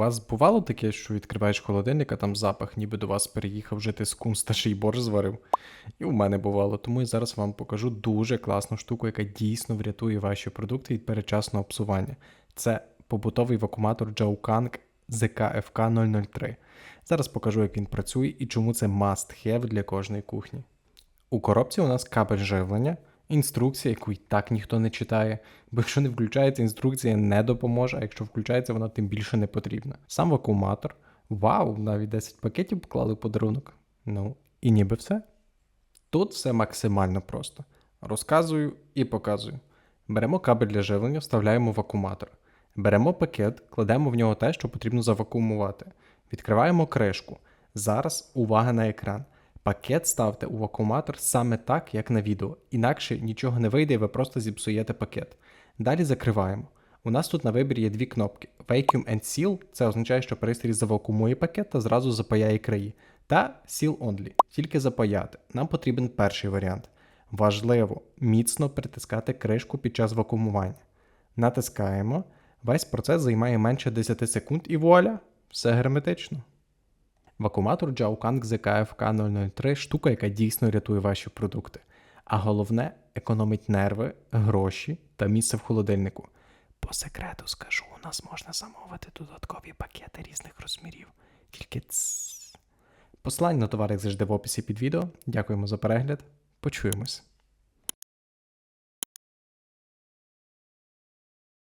вас бувало таке, що відкриваєш холодильник, а там запах, ніби до вас переїхав жити з кум старший борщ зварив. І у мене бувало. Тому я зараз вам покажу дуже класну штуку, яка дійсно врятує ваші продукти від передчасного псування. Це побутовий вакууматор Joukang ZKFK 003. Зараз покажу, як він працює і чому це must have для кожної кухні. У коробці у нас кабель живлення, інструкція, яку і так ніхто не читає, бо якщо не включається, інструкція не допоможе, а якщо включається, вона тим більше не потрібна. Сам вакууматор. Вау, навіть 10 пакетів поклали подарунок. Ну, і ніби все. Тут все максимально просто. Розказую і показую. Беремо кабель для живлення, вставляємо в вакууматор. Беремо пакет, кладемо в нього те, що потрібно завакуумувати. Відкриваємо кришку. Зараз увага на екран. Пакет ставте у вакууматор саме так, як на відео, інакше нічого не вийде і ви просто зіпсуєте пакет. Далі закриваємо. У нас тут на вибір є дві кнопки: Vacuum and Seal це означає, що пристрій завакуумує пакет та зразу запаяє краї. Та Seal Only тільки запаяти. Нам потрібен перший варіант. Важливо міцно притискати кришку під час вакуумування. Натискаємо. Весь процес займає менше 10 секунд і вуаля, все герметично. Вакууматор Jiaokang ZKFK 003 штука, яка дійсно рятує ваші продукти. А головне, економить нерви, гроші та місце в холодильнику. По секрету скажу, у нас можна замовити додаткові пакети різних розмірів. Тільки цс. Посилання на товар, як завжди, в описі під відео. Дякуємо за перегляд. Почуємось.